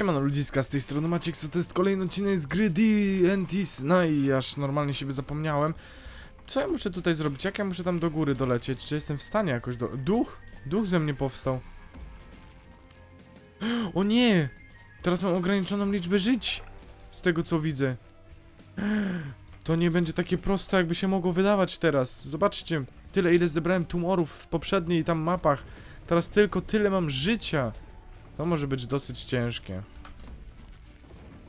Siemano ludziska, z tej strony Maciek, co to jest kolejny odcinek z gry D&T's No i aż normalnie siebie zapomniałem Co ja muszę tutaj zrobić? Jak ja muszę tam do góry dolecieć? Czy jestem w stanie jakoś do... Duch? Duch ze mnie powstał O nie! Teraz mam ograniczoną liczbę żyć Z tego co widzę To nie będzie takie proste jakby się mogło wydawać teraz Zobaczcie Tyle ile zebrałem tumorów w poprzedniej tam mapach Teraz tylko tyle mam życia to może być dosyć ciężkie.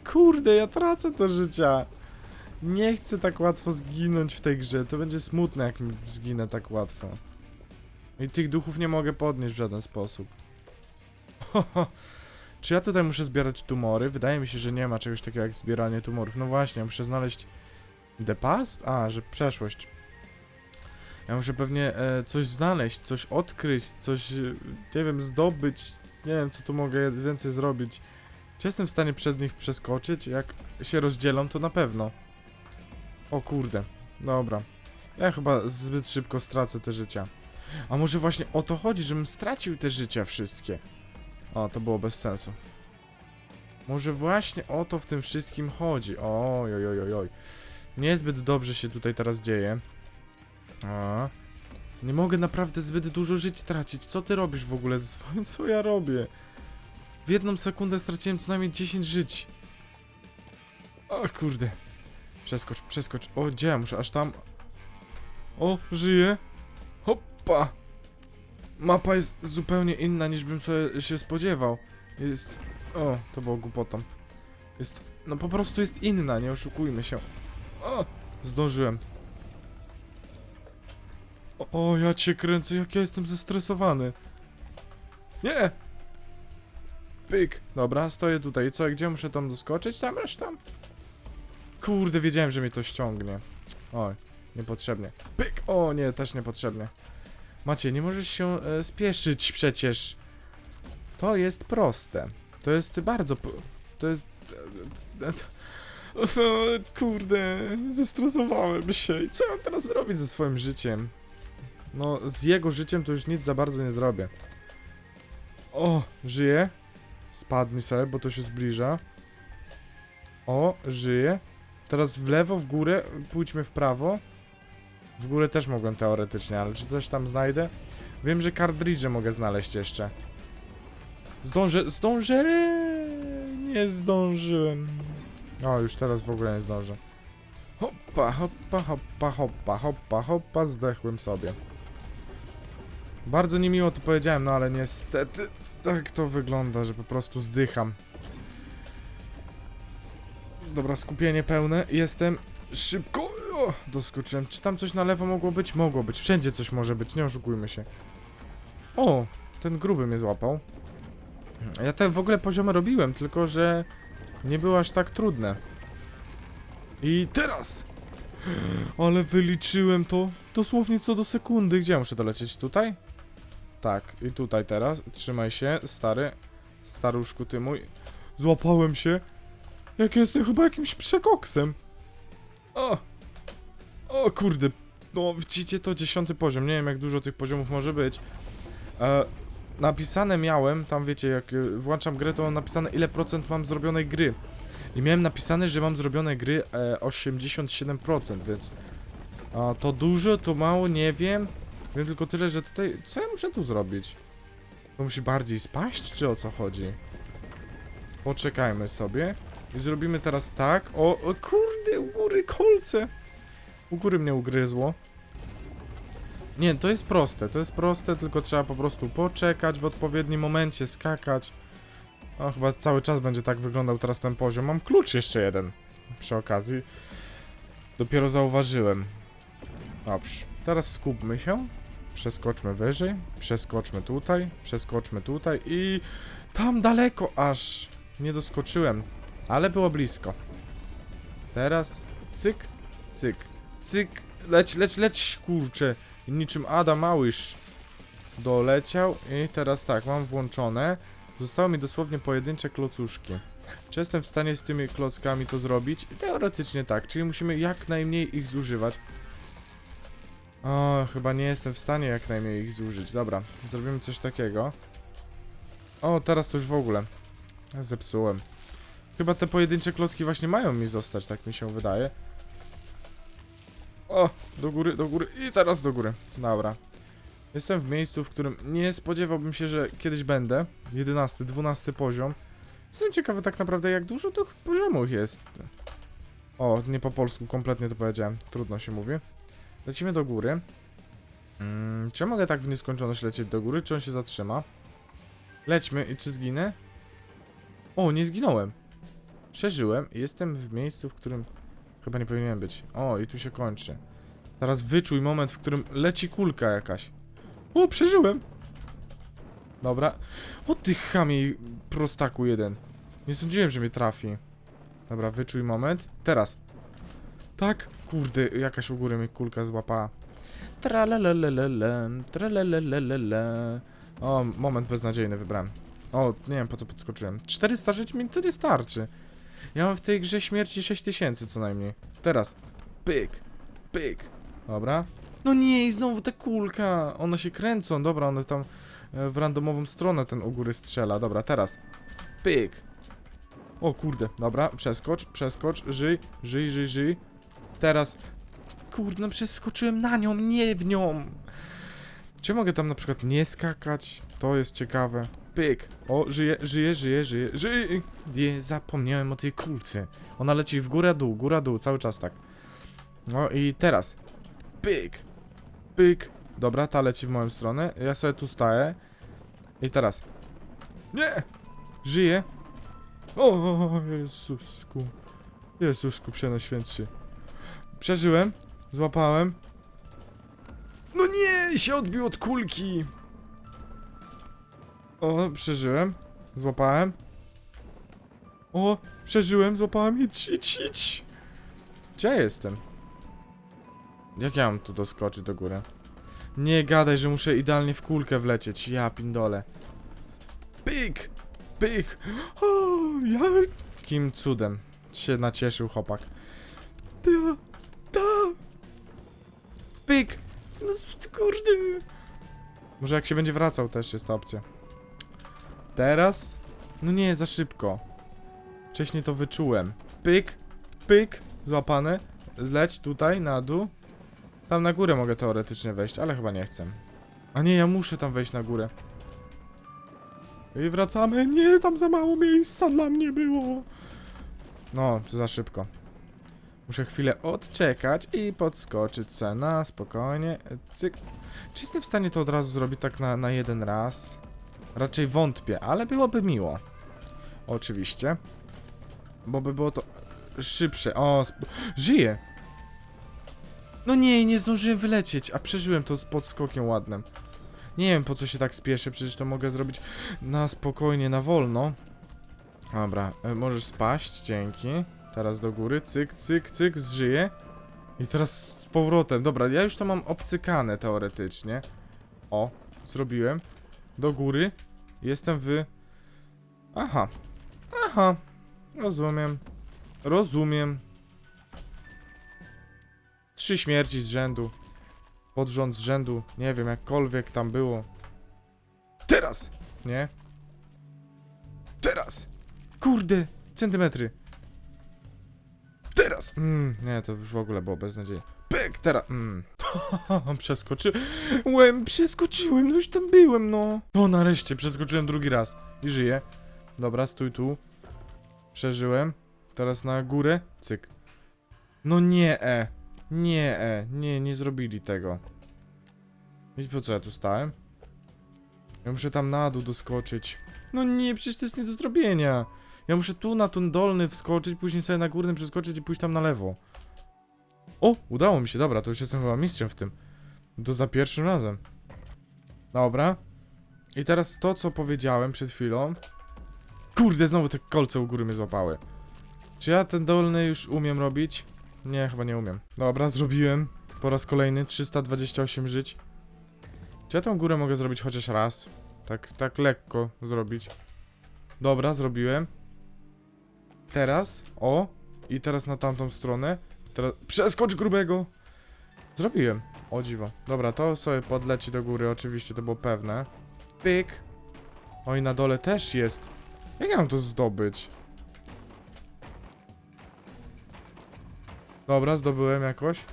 Kurde, ja tracę te życia. Nie chcę tak łatwo zginąć w tej grze. To będzie smutne, jak mi zginę tak łatwo. I tych duchów nie mogę podnieść w żaden sposób. Czy ja tutaj muszę zbierać tumory? Wydaje mi się, że nie ma czegoś takiego jak zbieranie tumorów. No właśnie, muszę znaleźć... The past? A, że przeszłość. Ja muszę pewnie e, coś znaleźć, coś odkryć, coś, e, nie wiem, zdobyć, nie wiem, co tu mogę więcej zrobić. Czy jestem w stanie przez nich przeskoczyć? Jak się rozdzielą, to na pewno. O kurde. Dobra. Ja chyba zbyt szybko stracę te życia. A może właśnie o to chodzi, żebym stracił te życia wszystkie? O, to było bez sensu. Może właśnie o to w tym wszystkim chodzi. Oj, oj, oj, oj. Niezbyt dobrze się tutaj teraz dzieje. A. Nie mogę naprawdę zbyt dużo żyć tracić. Co ty robisz w ogóle ze swoim? Co ja robię? W jedną sekundę straciłem co najmniej 10 żyć. O kurde. Przeskocz, przeskocz. O, gdzie ja muszę? Aż tam. O, żyję. Hoppa. Mapa jest zupełnie inna niż bym sobie się spodziewał. Jest... O, to było głupotą. Jest... No po prostu jest inna, nie oszukujmy się. O, zdążyłem. O, ja cię kręcę, jak ja jestem zestresowany. Nie! Pyk. Dobra, stoję tutaj. Co, gdzie muszę tam doskoczyć? Tam, aż tam. Kurde, wiedziałem, że mnie to ściągnie. Oj, niepotrzebnie. Pyk! O, nie, też niepotrzebnie. Macie, nie możesz się e, spieszyć przecież. To jest proste. To jest bardzo... To jest... e, e, e, Kurde, zestresowałem się. I co ja mam teraz zrobić ze swoim życiem? No, z jego życiem to już nic za bardzo nie zrobię. O, żyje. Spadnij sobie, bo to się zbliża. O, żyje. Teraz w lewo, w górę, pójdźmy w prawo. W górę też mogłem teoretycznie, ale czy coś tam znajdę? Wiem, że kartridże mogę znaleźć jeszcze. Zdążę, zdążę! Nie zdążyłem. O, już teraz w ogóle nie zdążę. Hoppa, hoppa, hoppa, hoppa, hoppa, hoppa, zdechłem sobie. Bardzo niemiło to powiedziałem, no ale niestety tak to wygląda, że po prostu zdycham. Dobra, skupienie pełne. Jestem szybko. O, doskoczyłem. Czy tam coś na lewo mogło być? Mogło być. Wszędzie coś może być, nie oszukujmy się. O, ten gruby mnie złapał. Ja te w ogóle poziomy robiłem, tylko że nie było aż tak trudne. I teraz! Ale wyliczyłem to dosłownie co do sekundy. Gdzie muszę dolecieć? Tutaj? Tak, i tutaj teraz. Trzymaj się, stary. Staruszku ty mój. Złapałem się. Jak ja jestem chyba jakimś przekoksem. O! O kurde. No widzicie to dziesiąty poziom. Nie wiem jak dużo tych poziomów może być. E, napisane miałem, tam wiecie, jak e, włączam grę, to mam napisane ile procent mam zrobionej gry. I miałem napisane, że mam zrobione gry e, 87%, więc a, to dużo, to mało, nie wiem. Wiem tylko tyle, że tutaj... Co ja muszę tu zrobić? To musi bardziej spaść, czy o co chodzi? Poczekajmy sobie. I zrobimy teraz tak. O, o kurde, u góry kolce! U góry mnie ugryzło. Nie, to jest proste, to jest proste, tylko trzeba po prostu poczekać w odpowiednim momencie, skakać. O, chyba cały czas będzie tak wyglądał teraz ten poziom. Mam klucz jeszcze jeden. Przy okazji. Dopiero zauważyłem. Dobrze. Teraz skupmy się. Przeskoczmy wyżej. Przeskoczmy tutaj. Przeskoczmy tutaj i... Tam daleko aż. Nie doskoczyłem. Ale było blisko. Teraz cyk, cyk, cyk. Leć, leć, leć, kurczę. Niczym Ada Małysz. Doleciał i teraz tak, mam włączone. Zostały mi dosłownie pojedyncze klocuszki. Czy jestem w stanie z tymi klockami to zrobić? Teoretycznie tak, czyli musimy jak najmniej ich zużywać. O, chyba nie jestem w stanie jak najmniej ich zużyć. Dobra, zrobimy coś takiego. O, teraz to już w ogóle. Zepsułem. Chyba te pojedyncze klocki właśnie mają mi zostać, tak mi się wydaje. O, do góry, do góry i teraz do góry. Dobra. Jestem w miejscu, w którym nie spodziewałbym się, że kiedyś będę. 11, 12 poziom. Jestem ciekawy tak naprawdę, jak dużo tych poziomów jest. O, nie po polsku, kompletnie to powiedziałem. Trudno się mówi. Lecimy do góry. Mm, czy ja mogę tak w nieskończoność lecieć do góry, czy on się zatrzyma? Lećmy i czy zginę? O, nie zginąłem. Przeżyłem i jestem w miejscu, w którym chyba nie powinienem być. O, i tu się kończy. Teraz wyczuj moment, w którym leci kulka jakaś. O, przeżyłem! Dobra. O ty chamie prostaku jeden. Nie sądziłem, że mnie trafi. Dobra, wyczuj moment. Teraz. Tak? Kurde, jakaś u góry mnie kulka złapała. Tralalelelele, tralalelelele. O, moment beznadziejny wybrałem. O, nie wiem po co podskoczyłem. 400 żyć mi to nie starczy. Ja mam w tej grze śmierci 6000 co najmniej. Teraz. Pyk. Pyk. Dobra. No nie, i znowu ta kulka. One się kręcą. Dobra, one tam e, w randomową stronę ten u góry strzela. Dobra, teraz. Pyk. O kurde, dobra, przeskocz, przeskocz, żyj, żyj, żyj, żyj. Teraz. Kurde, no przeskoczyłem na nią, nie w nią. Czy mogę tam na przykład nie skakać? To jest ciekawe. Pyk. O, żyje, żyje, żyje, żyje, żyje. Nie, zapomniałem o tej kulce. Ona leci w górę, dół, góra, dół, cały czas tak. No i teraz. Pyk. Pyk. Dobra, ta leci w moją stronę. Ja sobie tu staję. I teraz. Nie! Żyje. O, Jezusku. Jezusku, przenajświętszy. Przeżyłem. Złapałem. No nie! się odbił od kulki. O, przeżyłem. Złapałem. O, przeżyłem, złapałem. Idź, idź, idź. Gdzie ja jestem? Jak ja mam tu doskoczyć do góry? Nie gadaj, że muszę idealnie w kulkę wlecieć. Ja pindole. Pyk! Pyk! O, jakim cudem się nacieszył chłopak. Ta. Pyk! No kurde. Może jak się będzie wracał też jest ta opcja. Teraz? No nie, za szybko. Wcześniej to wyczułem. Pyk, pyk, złapane. Leć tutaj, na dół. Tam na górę mogę teoretycznie wejść, ale chyba nie chcę. A nie, ja muszę tam wejść na górę. I wracamy. Nie, tam za mało miejsca dla mnie było. No, za szybko. Muszę chwilę odczekać i podskoczyć se na spokojnie. Cyk. Czy jestem w stanie to od razu zrobić tak na, na jeden raz? Raczej wątpię, ale byłoby miło. Oczywiście. Bo by było to szybsze. O, żyję! No nie, nie zdążyłem wylecieć, a przeżyłem to z podskokiem ładnym. Nie wiem po co się tak spieszę, przecież to mogę zrobić na spokojnie, na wolno. Dobra, e, możesz spaść, dzięki. Teraz do góry, cyk, cyk, cyk, zżyję. I teraz z powrotem. Dobra, ja już to mam obcykane teoretycznie. O, zrobiłem. Do góry. Jestem w... Aha. Aha. Rozumiem. Rozumiem. Trzy śmierci z rzędu. Pod rząd z rzędu. Nie wiem, jakkolwiek tam było. Teraz! Nie? Teraz! Kurde! Centymetry. Teraz! Mm, nie, to już w ogóle było bez nadziei. Pyk! Teraz! Mm. Przeskoczyłem! Przeskoczyłem! No już tam byłem, no! O, nareszcie, przeskoczyłem drugi raz. I żyję. Dobra, stój tu. Przeżyłem. Teraz na górę. Cyk. No nie, e. Nie, e. Nie, nie zrobili tego. I po co ja tu stałem? Ja muszę tam na dół doskoczyć. No nie, przecież to jest nie do zrobienia. Ja muszę tu na ten dolny wskoczyć, później sobie na górny przeskoczyć i pójść tam na lewo. O, udało mi się, dobra, to już jestem chyba mistrzem w tym. To za pierwszym razem. Dobra. I teraz to, co powiedziałem przed chwilą. Kurde, znowu te kolce u góry mnie złapały. Czy ja ten dolny już umiem robić? Nie, chyba nie umiem. Dobra, zrobiłem. Po raz kolejny 328 żyć. Czy ja tą górę mogę zrobić chociaż raz? Tak, tak lekko zrobić. Dobra, zrobiłem. Teraz, o. I teraz na tamtą stronę. Teraz, przeskocz grubego. Zrobiłem. O dziwo. Dobra, to sobie podleci do góry, oczywiście, to było pewne. Pyk. O i na dole też jest. Jak ja mam to zdobyć? Dobra, zdobyłem jakoś.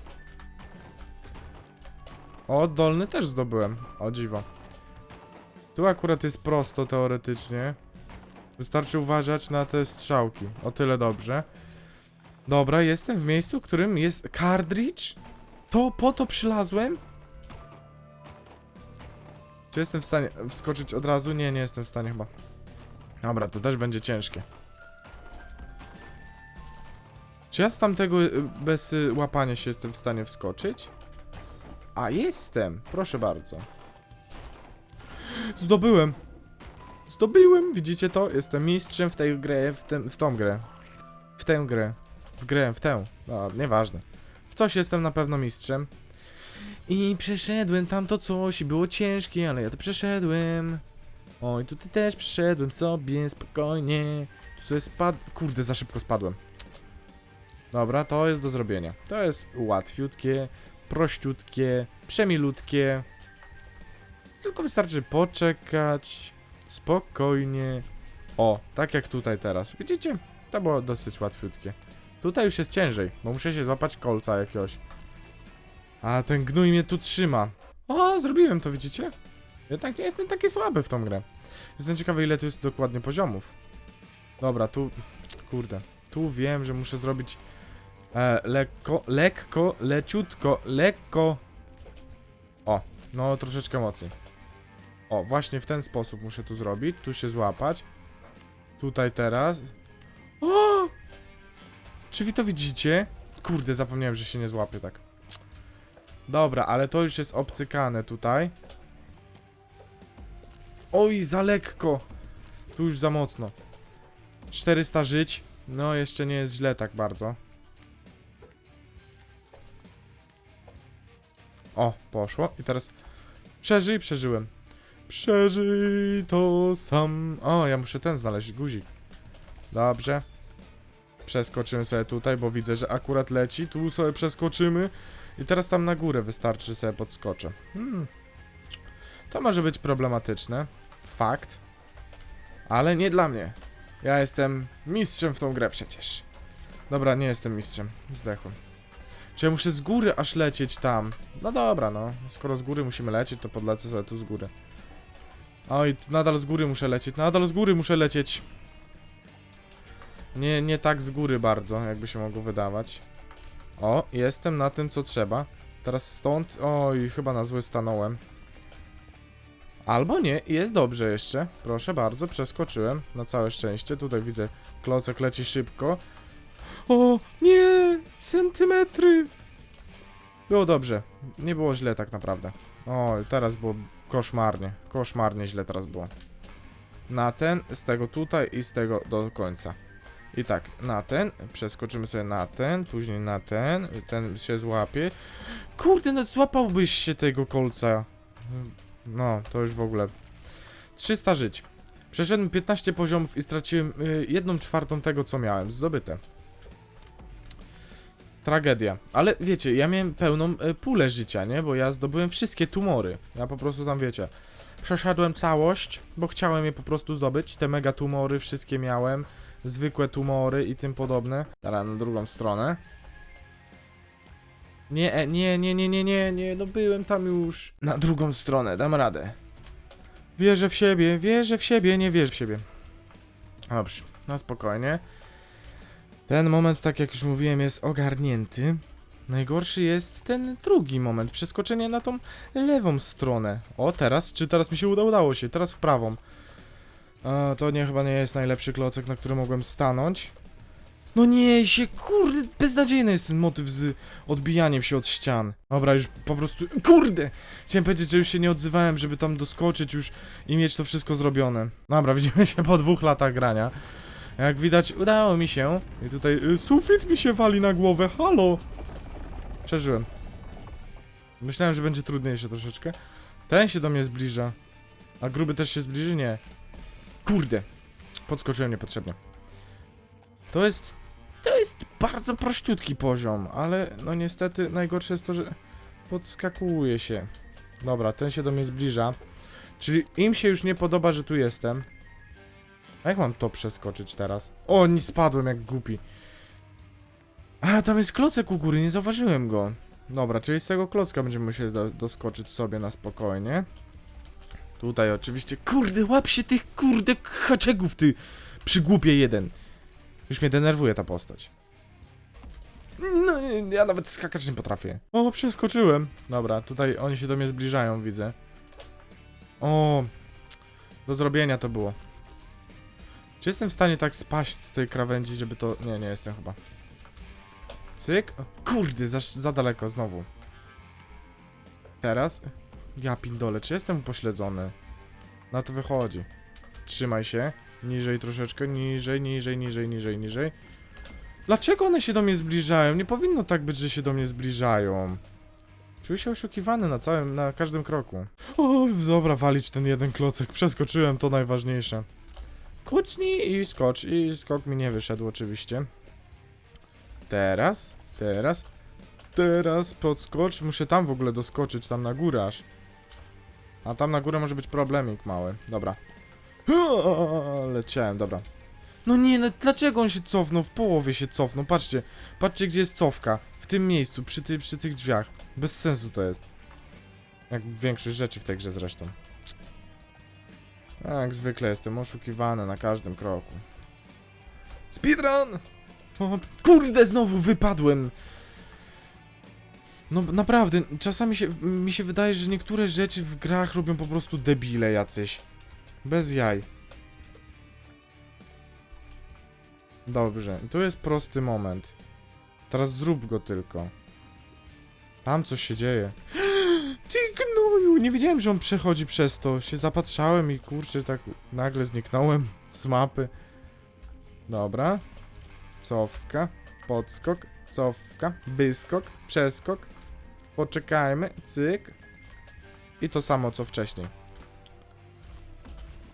O, dolny też zdobyłem. O dziwo. Tu akurat jest prosto teoretycznie. Wystarczy uważać na te strzałki. O tyle dobrze. Dobra, jestem w miejscu, w którym jest cartridge. To po to przylazłem? Czy jestem w stanie wskoczyć od razu? Nie, nie jestem w stanie chyba. Dobra, to też będzie ciężkie. Czy ja z tamtego y, bez y, łapania się jestem w stanie wskoczyć? A, jestem! Proszę bardzo. Zdobyłem! Zdobyłem! Widzicie to? Jestem mistrzem w tej grę, w, tym, w tą grę. W tę grę. W grę, w tę. No, nieważne. W coś jestem na pewno mistrzem. I przeszedłem tamto coś i było ciężkie, ale ja to przeszedłem. Oj, tutaj też przeszedłem sobie spokojnie. Tu sobie spadł. Kurde, za szybko spadłem. Dobra, to jest do zrobienia. To jest łatwiutkie, prościutkie, przemilutkie. Tylko wystarczy poczekać. Spokojnie. O, tak jak tutaj teraz. Widzicie? To było dosyć łatwiutkie. Tutaj już jest ciężej, bo muszę się złapać kolca jakiegoś. A ten gnój mnie tu trzyma. O, zrobiłem to, widzicie? Jednak nie jestem taki słaby w tą grę. Jestem ciekawy, ile tu jest dokładnie poziomów. Dobra, tu... Kurde. Tu wiem, że muszę zrobić... E, lekko, lekko, leciutko, lekko... O, no troszeczkę mocniej. O, właśnie w ten sposób muszę tu zrobić. Tu się złapać. Tutaj teraz. O! Czy wy to widzicie? Kurde, zapomniałem, że się nie złapie tak. Dobra, ale to już jest obcykane tutaj. Oj, za lekko. Tu już za mocno. 400 żyć. No, jeszcze nie jest źle tak bardzo. O, poszło. I teraz przeżyj, przeżyłem. Przeżyj to sam. O, ja muszę ten znaleźć, guzik. Dobrze. Przeskoczymy sobie tutaj, bo widzę, że akurat leci. Tu sobie przeskoczymy. I teraz tam na górę wystarczy sobie podskoczę. Hmm. To może być problematyczne. Fakt. Ale nie dla mnie. Ja jestem mistrzem w tą grę przecież. Dobra, nie jestem mistrzem. Zdechłem. Czy ja muszę z góry aż lecieć tam? No dobra, no. Skoro z góry musimy lecieć, to podlecę sobie tu z góry. Oj, nadal z góry muszę lecieć. Nadal z góry muszę lecieć. Nie, nie tak z góry bardzo, jakby się mogło wydawać. O, jestem na tym, co trzeba. Teraz stąd... Oj, chyba na zły stanąłem. Albo nie, jest dobrze jeszcze. Proszę bardzo, przeskoczyłem. Na całe szczęście. Tutaj widzę, klocek leci szybko. O, nie! Centymetry! Było dobrze. Nie było źle tak naprawdę. O, teraz było koszmarnie. Koszmarnie źle teraz było. Na ten, z tego tutaj i z tego do końca. I tak, na ten, przeskoczymy sobie na ten, później na ten, ten się złapie. Kurde, no złapałbyś się tego kolca. No, to już w ogóle. 300 żyć. Przeszedłem 15 poziomów i straciłem y, jedną czwartą tego, co miałem zdobyte. Tragedia. Ale wiecie, ja miałem pełną y, pulę życia, nie? Bo ja zdobyłem wszystkie tumory. Ja po prostu tam, wiecie, przeszedłem całość, bo chciałem je po prostu zdobyć. Te mega tumory wszystkie miałem zwykłe tumory i tym podobne. Teraz na drugą stronę. Nie, e, nie, nie, nie, nie, nie, nie, no byłem tam już. Na drugą stronę, dam radę. Wierzę w siebie, wierzę w siebie, nie wierzę w siebie. Dobrze, na spokojnie. Ten moment, tak jak już mówiłem, jest ogarnięty. Najgorszy jest ten drugi moment, przeskoczenie na tą lewą stronę. O, teraz, czy teraz mi się uda? Udało się, teraz w prawą. A, to nie, chyba nie jest najlepszy klocek, na który mogłem stanąć. No nie, się, kurde, beznadziejny jest ten motyw z odbijaniem się od ścian. Dobra, już po prostu, kurde! Chciałem powiedzieć, że już się nie odzywałem, żeby tam doskoczyć już i mieć to wszystko zrobione. Dobra, widzimy się po dwóch latach grania. Jak widać, udało mi się. I tutaj y, sufit mi się wali na głowę, halo! Przeżyłem. Myślałem, że będzie trudniejsze troszeczkę. Ten się do mnie zbliża. A gruby też się zbliży? Nie. Kurde. Podskoczyłem niepotrzebnie. To jest... To jest bardzo prościutki poziom, ale no niestety najgorsze jest to, że podskakuje się. Dobra, ten się do mnie zbliża. Czyli im się już nie podoba, że tu jestem. A jak mam to przeskoczyć teraz? O, nie spadłem jak głupi. A, tam jest klocek u góry, nie zauważyłem go. Dobra, czyli z tego klocka będziemy musieli do, doskoczyć sobie na spokojnie. Tutaj oczywiście, kurde, łap się tych kurde haczegów, ty przygłupie jeden. Już mnie denerwuje ta postać. No, ja nawet skakać nie potrafię. O, przeskoczyłem. Dobra, tutaj oni się do mnie zbliżają, widzę. O, do zrobienia to było. Czy jestem w stanie tak spaść z tej krawędzi, żeby to... Nie, nie jestem chyba. Cyk. O, kurde, za, za daleko znowu. Teraz. Ja pindole, czy jestem upośledzony? Na to wychodzi. Trzymaj się. Niżej troszeczkę, niżej, niżej, niżej, niżej, niżej. Dlaczego one się do mnie zbliżają? Nie powinno tak być, że się do mnie zbliżają. Czuję się oszukiwany na całym, na każdym kroku. O, dobra, walić ten jeden klocek. Przeskoczyłem, to najważniejsze. Kucnij i skocz. I skok mi nie wyszedł oczywiście. Teraz, teraz, teraz podskocz. Muszę tam w ogóle doskoczyć, tam na górę aż. A tam na górę może być problemik mały. Dobra. Leciałem, dobra. No nie, no dlaczego on się cofnął? W połowie się cofnął. Patrzcie, patrzcie gdzie jest cofka. W tym miejscu, przy, ty, przy tych drzwiach. Bez sensu to jest. Jak większość rzeczy w tej grze zresztą. Jak zwykle jestem oszukiwany na każdym kroku. Speedrun! O, kurde, znowu wypadłem! No naprawdę, czasami się, mi się wydaje, że niektóre rzeczy w grach robią po prostu debile jacyś. Bez jaj. Dobrze, tu jest prosty moment. Teraz zrób go tylko. Tam coś się dzieje. Ty gnoju! Nie wiedziałem, że on przechodzi przez to. Się zapatrzałem i kurczę, tak nagle zniknąłem z mapy. Dobra. Cofka, podskok, cofka, wyskok, przeskok. Poczekajmy, cyk. I to samo co wcześniej.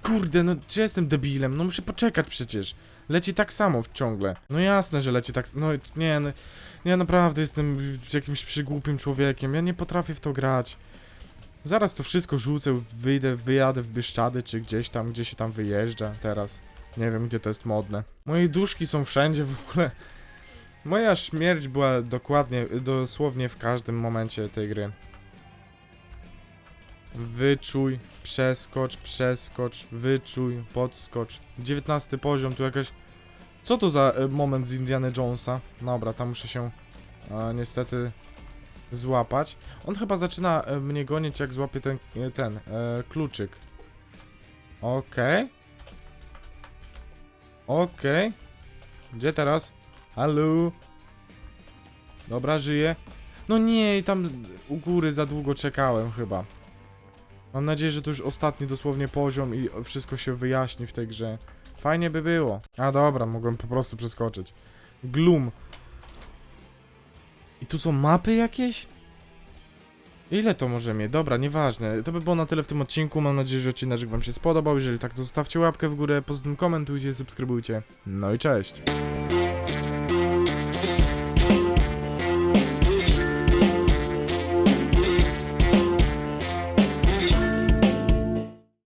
Kurde, no czy jestem debilem? No muszę poczekać przecież. Leci tak samo ciągle. No jasne, że leci tak. No nie, no, ja naprawdę jestem jakimś przygłupim człowiekiem. Ja nie potrafię w to grać. Zaraz to wszystko rzucę, wyjdę, wyjadę w Bieszczady, czy gdzieś tam, gdzie się tam wyjeżdża teraz. Nie wiem, gdzie to jest modne. Moje duszki są wszędzie w ogóle. Moja śmierć była dokładnie, dosłownie w każdym momencie tej gry. Wyczuj, przeskocz, przeskocz, wyczuj, podskocz. 19 poziom, tu jakaś... Co to za e, moment z Indiana Jonesa? Dobra, tam muszę się e, niestety złapać. On chyba zaczyna e, mnie gonić, jak złapie ten, e, ten e, kluczyk. Okej. Okej. Gdzie teraz? Halo? Dobra, żyję. No nie, tam u góry za długo czekałem chyba. Mam nadzieję, że to już ostatni dosłownie poziom i wszystko się wyjaśni w tej grze. Fajnie by było. A dobra, mogłem po prostu przeskoczyć. Gloom. I tu są mapy jakieś? Ile to może mieć? Dobra, nieważne. To by było na tyle w tym odcinku. Mam nadzieję, że odcinek wam się spodobał. Jeżeli tak, to zostawcie łapkę w górę, poza tym komentujcie, subskrybujcie. No i cześć.